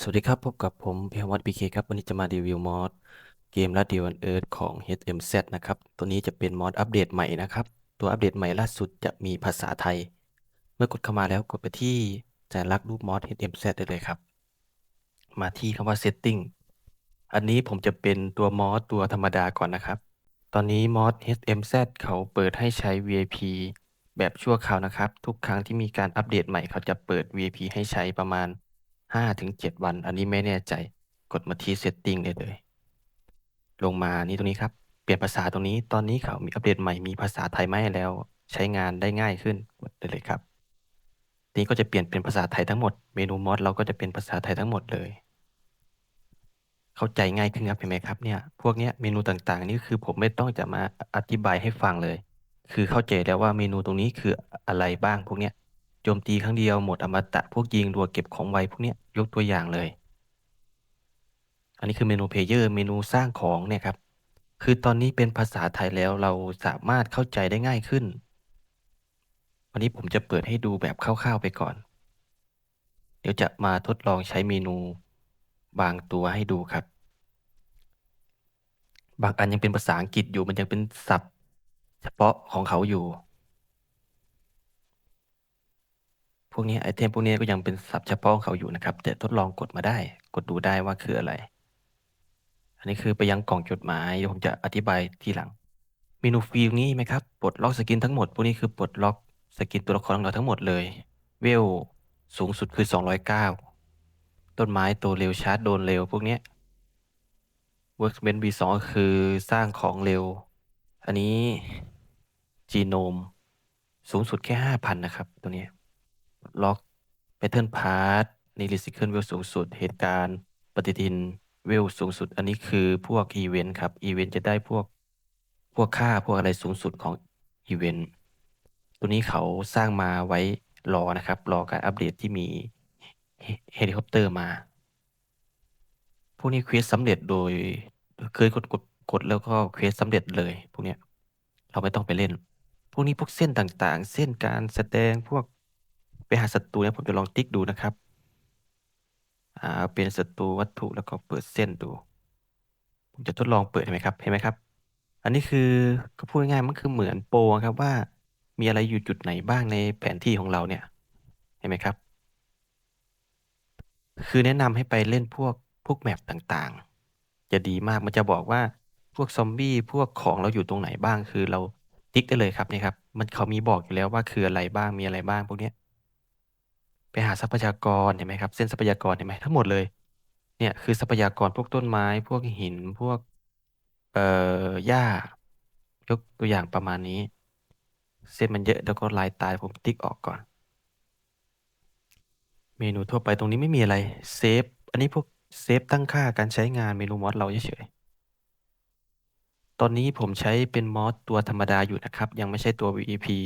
สวัสดีครับ พบกับผมเพียวัตพีเคครับ วันนี้จะมารีวิวมอดเกม Radio on Earth ของ HMZ นะครับ ตัวนี้จะเป็นมอดอัปเดตใหม่นะครับ ตัวอัปเดตใหม่ล่าสุดจะมีภาษาไทย เมื่อกดเข้ามาแล้วกดไปที่สัญลักษณ์รูปมอด HMZ ได้เลยครับ มาที่คำว่า Setting อันนี้ผมจะเป็นตัวมอดตัวธรรมดาก่อนนะครับ ตอนนี้มอด HMZ เขาเปิดให้ใช้ VIP แบบชั่วคราวนะครับ ทุกครั้งที่มีการอัปเดตใหม่เขาจะเปิด VIP ให้ใช้ประมาณ 5-7วัน อันนี้ไม่แน่ใจ กดมาที่ Setting ได้เลย ลงมานี่ตรงนี้ครับ เปลี่ยนภาษาตรงนี้ ตอนนี้เขามีอัปเดตใหม่ มีภาษาไทยมาให้แล้ว ใช้งานได้ง่ายขึ้น กดได้เลยครับ นี้ก็จะเปลี่ยนเป็นภาษาไทยทั้งหมด เมนูมอดเราก็จะเป็นภาษาไทยทั้งหมดเลย เข้าใจง่ายขึ้นครับเห็นไหมครับ เนี่ย พวกเนี้ยเมนูต่างๆ นี่คือผมไม่ต้องจะมาอธิบายให้ฟังเลย คือเข้าใจแล้วว่าเมนูตรงนี้คืออะไรบ้างพวกเนี้ย โจมตีครั้งเดียวหมดอมตะพวกยิงรัวเก็บของไวพวกเนี้ยยกตัวอย่างเลย อันนี้คือเมนูเพลเยอร์เมนูสร้างของเนี่ยครับ คือตอนนี้เป็นภาษาไทยแล้วเราสามารถเข้าใจได้ง่ายขึ้น วันนี้ผมจะเปิดให้ดูแบบคร่าวๆไปก่อน เดี๋ยวจะมาทดลองใช้เมนูบางตัวให้ดูครับ บางอันยังเป็นภาษาอังกฤษอยู่มันยังเป็นศัพท์ เฉพาะของเขาอยู่ พวกนี้ไอเทมพวกนี้ก็ยังเป็นศัพท์เฉพาะของเขาอยู่นะครับ แต่ทดลองกดมาได้ กดดูได้ว่าคืออะไร อันนี้คือไปยังกล่องจดหมายเดี๋ยวผมจะอธิบายทีหลัง เมนูฟรีตรงนี้ไหมครับปลดล็อกสกินทั้งหมด พวกนี้คือปลดล็อกสกินตัวละครของเราทั้งหมดเลย เวลสูงสุดคือ 209 ต้นไม้โตเร็วชาร์จโดนเร็วพวกนี้ Workbench V2 คือสร้างของเร็ว อันนี้จีโนมสูงสุดแค่ 5,000 นะครับ ตัวนี้ ล็อก Pattern Part นี่ Recycle เวลสูงสุด เหตุการณ์ปฏิทินเวลสูงสุด อันนี้คือพวกอีเวนต์ครับอีเวนต์จะได้พวกพวกค่าพวกอะไรสูงสุดของอีเวนต์ตัวนี้เขาสร้างมาไว้รอนะครับ รอการอัปเดตที่มีเฮลิคอปเตอร์มา พวกนี้เควสสำเร็จโดยเคยกดกดกดแล้วก็เควสสำเร็จเลยพวกเนี้ยเราไม่ต้องไปเล่น พวกนี้พวกเส้นต่างๆ เส้นการแสดงพวก ไปหาศัตรูนี่ผมจะลองติ๊กดูนะครับ อ่า เป็นศัตรูวัตถุแล้วก็เปิดเส้นดู ผมจะทดลองเปิดเห็นไหมครับ เห็นไหมครับ อันนี้คือก็พูดง่ายๆมันคือเหมือนโปรครับว่า มีอะไรอยู่จุดไหนบ้างในแผนที่ของเราเนี่ย เห็นไหมครับ คือแนะนำให้ไปเล่นพวกพวกแมปต่างๆ จะดีมากมันจะบอกว่าพวกซอมบี้พวกของเราอยู่ตรงไหนบ้างคือเราติ๊กได้เลยครับนี่ครับ มันเขามีบอกอยู่แล้วว่าคืออะไรบ้างมีอะไรบ้างพวกเนี้ย ไปหาทรัพยากรเห็นไหมครับ เส้นทรัพยากรเห็นไหมทั้งหมดเลย เนี่ยคือทรัพยากรพวกต้นไม้ พวกหินพวกเอ่อหญ้ายกตัวอย่างประมาณนี้ เส้นมันเยอะแล้วก็ลายตายผมติ๊กออกก่อน เมนูทั่วไปตรงนี้ไม่มีอะไรเซฟอันนี้พวกเซฟตั้งค่าการใช้งานเมนูมอดเราเฉยๆตอนนี้ผมใช้เป็นมอดตัวธรรมดาอยู่นะครับ ยังไม่ใช่ตัว VIP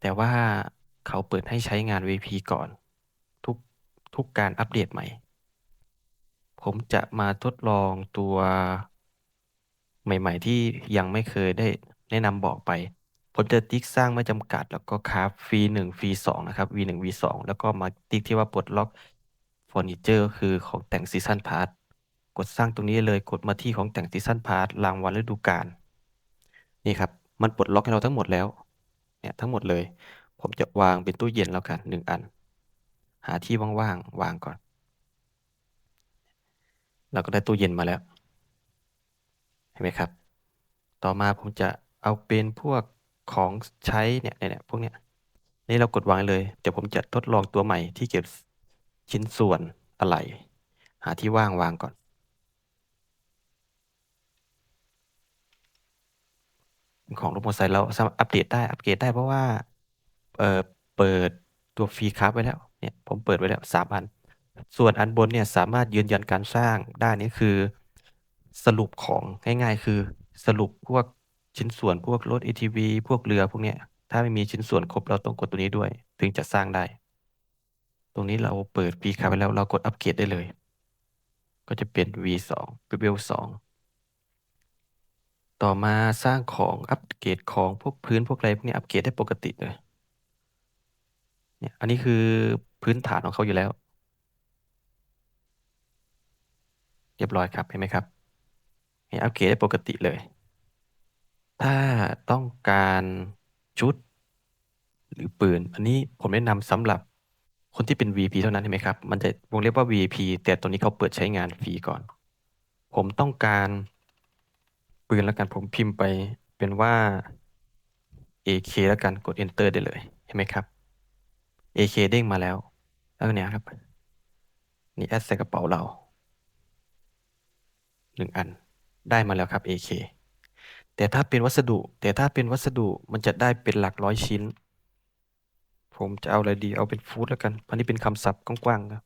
แต่ว่า เขาเปิดให้ใช้งาน vp ก่อน ทุกทุกการอัปเดตใหม่ ผมจะมาทดลองตัวใหม่ ๆ ที่ยังไม่เคยได้แนะนำบอกไป ผมจะติ๊กสร้างไม่จำกัด แล้วก็คราฟฟรีหนึ่งฟรีสองนะครับ V หนึ่ง V สองแล้วก็มาติ๊กที่ว่าปลดล็อกเฟอร์นิเจอร์คือของแต่งซีซันพาร์ทกดสร้างตรงนี้เลยกดมาที่ของแต่งซีซันพาร์ทรางวัลฤดูกาลนี่ครับ มันปลดล็อกให้เราทั้งหมดแล้ว เนี่ยทั้งหมดเลย ผมจะวางเป็นตู้เย็นแล้วกันหนึ่งอัน หาที่ว่างๆวางก่อนเราก็ได้ตู้เย็นมาแล้ว เห็นไหมครับ ต่อมาผมจะเอาเป็นพวกของใช้เนี่ยเนี่ยพวกเนี้ยนี่เรากดวางเลย เดี๋ยวผมจะทดลองตัวใหม่ที่เก็บชิ้นส่วนอะไหล่หาที่ว่างวางก่อน ของรถมอเตอร์ไซค์เราสามารถอัปเดตได้อัปเกรดได้เพราะว่า เอ่อ เปิดตัวฟรีคราฟไว้แล้ว เนี่ย ผมเปิดไว้แล้วสามอัน ส่วนอันบนเนี่ยสามารถยืนยันการสร้างได้นี่คือ สรุปของง่ายๆ คือสรุปพวกชิ้นส่วนพวกรถ ATV พวกเรือพวกเนี้ย ถ้าไม่มีชิ้นส่วนครบเราต้องกดตัวนี้ด้วย ถึงจะสร้างได้ ตรงนี้เราเปิดฟรีคราฟไว้แล้วเรากดอัปเกรดได้เลย ก็จะเป็น V2 เป็นเวลสองต่อมาสร้างของอัปเกรดของพวกพื้นพวกอะไรพวกนี้อัปเกรดได้ปกติเลย เนี่ย อันนี้คือพื้นฐานของเขาอยู่แล้ว เรียบร้อยครับเห็นไหมครับนี่อัปเกรดได้ปกติเลย ถ้าต้องการชุด หรือปืน อันนี้ผมแนะนำสำหรับคนที่เป็น VP เท่านั้นเห็นไหมครับ มันจะวงเล็บว่า VIP แต่ตัวนี้เขาเปิดใช้งานฟรีก่อน ผมต้องการปืนแล้วกันผมพิมพ์ไปเป็นว่า AK แล้วกันกด Enter ได้เลย เห็นไหมครับ AK เด้งมาแล้วแล้วเนี่ยครับ นี่แอดใส่กระเป๋าเราหนึ่งอันได้มาแล้วครับ AK แต่ถ้าเป็นวัสดุ แต่ถ้าเป็นวัสดุมันจะได้เป็นหลักร้อยชิ้น ผมจะเอาอะไรดีเอาเป็นฟู้ดแล้วกันอันนี้เป็นคำศัพท์กว้างๆครับ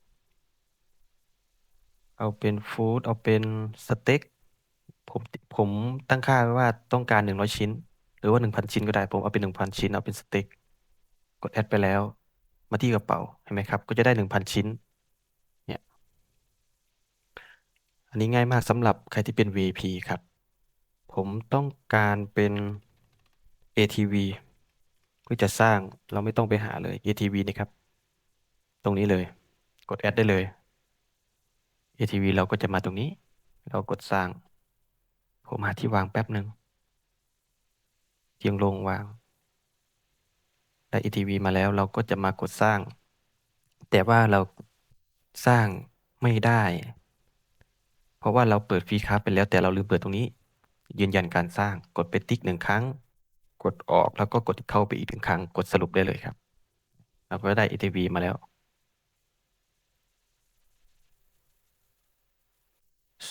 เอาเป็นฟู้ดเอาเป็นสเต็กผมผมตั้งค่าไว้ว่าต้องการหนึ่งร้อยชิ้น หรือว่าหนึ่งพันชิ้นก็ได้ผมเอาเป็นหนึ่งพันชิ้นเอาเป็นสเต็กกดแอดไปแล้ว มาที่กระเป๋าเห็นไหมครับ ก็จะได้หนึ่งพันชิ้น เนี่ย อันนี้ง่ายมากสำหรับใครที่เป็น V.P. ครับ ผมต้องการเป็น ATV เพื่อจะสร้างเราไม่ต้องไปหาเลย ATV นี่ครับ ตรงนี้เลย กดแอดได้เลย ATV เราก็จะมาตรงนี้ เรากดสร้าง ผมหาที่วางแป๊บหนึ่งเทียงลงวาง ได้ ATV มาแล้ว เราก็จะมากดสร้าง แต่ว่าเราสร้างไม่ได้ เพราะว่าเราเปิดฟรีคราฟไปแล้วแต่เราลืมเปิดตรงนี้ ยืนยันการสร้างกดไปติ๊กหนึ่งครั้ง กดออกแล้วก็กดเข้าไปอีกหนึ่งครั้ง กดสรุปได้เลยครับ เราก็ได้ ATV มาแล้ว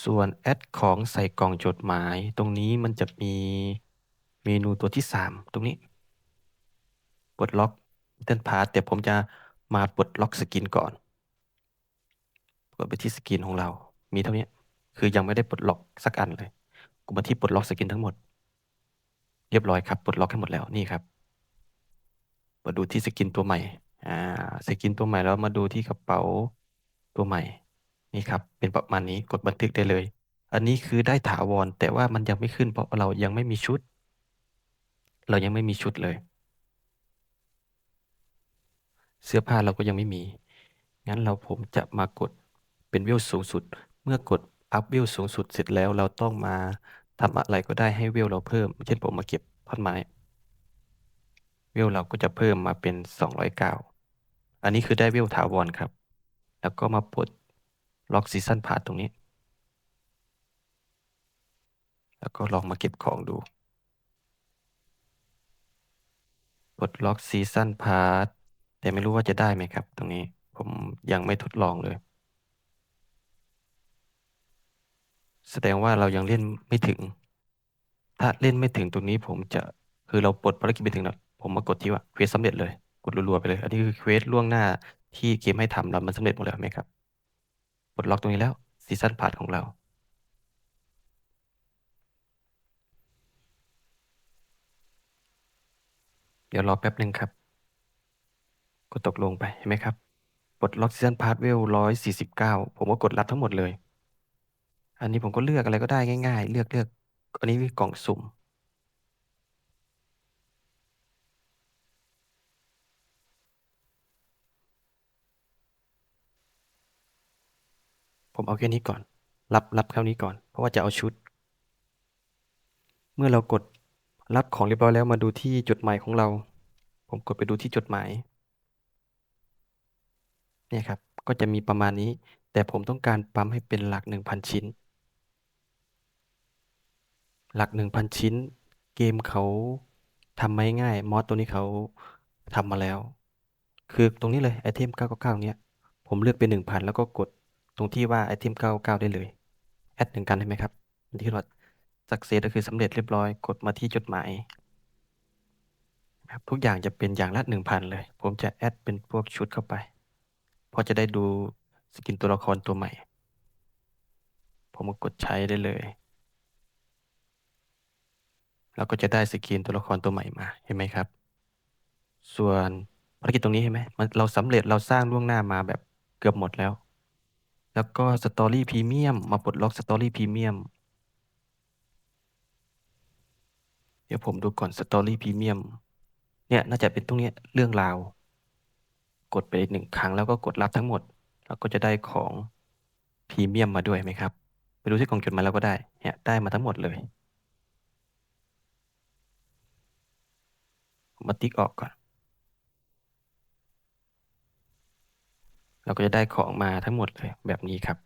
ส่วนแอดของใส่กล่องจดหมาย ตรงนี้มันจะมีเมนูตัวที่ 3 ตรงนี้ ปลดล็อกเต้นพาร์แต่ผมจะมาปลดล็อกสกินก่อน กดไปที่สกินของเรา มีเท่านี้ คือยังไม่ได้ปลดล็อกสักอันเลยกูมาที่ปลดล็อกสกินทั้งหมด เรียบร้อยครับปลดล็อกให้หมดแล้วนี่ครับ มาดูที่สกินตัวใหม่ อ่า สกินตัวใหม่แล้วมาดูที่กระเป๋าตัวใหม่ นี่ครับ เป็นประมาณนี้กดบันทึกได้เลย อันนี้คือได้ถาวรแต่ว่ามันยังไม่ขึ้นเพราะเรายังไม่มีชุด เรายังไม่มีชุดเลย เสื้อผ้าเราก็ยังไม่มี งั้นเราผมจะมากดเป็นเวลสูงสุด เมื่อกดอัพเวลสูงสุดเสร็จแล้วเราต้องมาทำอะไรก็ได้ให้เวลเราเพิ่ม เช่นผมมาเก็บท่อนไม้ เวลเราก็จะเพิ่มมาเป็น 209 อันนี้คือได้เวลถาวรครับ แล้วก็มาปลดล็อกซีซันพาร์ตตรงนี้ แล้วก็ลองมาเก็บของดูปลดล็อกซีซันพาร์ต แต่ไม่รู้ว่าจะได้ไหมครับ ตรงนี้ผมยังไม่ทดลองเลย แสดงว่าเรายังเล่นไม่ถึง ถ้าเล่นไม่ถึงตรงนี้ผมจะคือเราปลดภารกิจไปถึงแล้วผมมากดที่ว่าเควสสำเร็จเลย กดรัวๆไปเลย อันนี้คือเควสล่วงหน้าที่เกมให้ทำแล้วมันสำเร็จหมดแล้วไหมครับปลดล็อกตรงนี้แล้วซีซันพาร์ทของเราเดี๋ยวรอแป๊บหนึ่งครับ กดตกลงไป เห็นไหมครับปลดล็อกซีซันพาร์ทเวลร้อยสี่สิบเก้าผมก็กดรับทั้งหมดเลย อันนี้ผมก็เลือกอะไรก็ได้ง่าย ๆ เลือกเลือก อันนี้มีกล่องสุ่ม ผมเอาแค่นี้ก่อน รับรับแค่นี้ก่อน เพราะว่าจะเอาชุด เมื่อเรากดรับของเรียบร้อยแล้วมาดูที่จดหมายของเรา ผมกดไปดูที่จดหมาย เนี่ยครับ ก็จะมีประมาณนี้ แต่ผมต้องการปั๊มให้เป็นหลักหนึ่งพันชิ้น หลักหนึ่งพันชิ้น เกมเขาทำมาง่าย มอสตัวนี้เขาทำมาแล้ว คือตรงนี้เลยไอเทม 999 เนี้ย ผมเลือกเป็น 1,000 แล้วก็กดตรงที่ว่าไอเทม 999 ได้เลย แอดหนึ่งกันได้ไหมครับที่เราสักเซสก็คือสำเร็จเรียบร้อย กดมาที่จดหมายครับทุกอย่างจะเป็นอย่างละ 1,000 เลย ผมจะแอดเป็นพวกชุดเข้าไป เพราะจะได้ดูสกินตัวละครตัวใหม่ ผมก็กดใช้ได้เลย แล้วก็จะได้สกินตัวละครตัวใหม่มาเห็นไหมครับ ส่วนภารกิจตรงนี้เห็นไหมมันเราสำเร็จเราสร้างล่วงหน้ามาแบบเกือบหมดแล้ว แล้วก็สตอรี่พรีเมียมมาปลดล็อกสตอรี่พรีเมียมเดี๋ยวผมดูก่อนสตอรี่พรีเมียมเนี่ยน่าจะเป็นตรงนี้เรื่องราว กดไปหนึ่งครั้งแล้วก็กดรับทั้งหมดแล้วก็จะได้ของพรีเมียมมาด้วยไหมครับไปดูที่กล่องจดหมายเราก็ได้เนี่ยได้มาทั้งหมดเลยผมมาติ๊กออกก่อน เราก็จะได้ของมาทั้งหมดเลยแบบนี้ครับ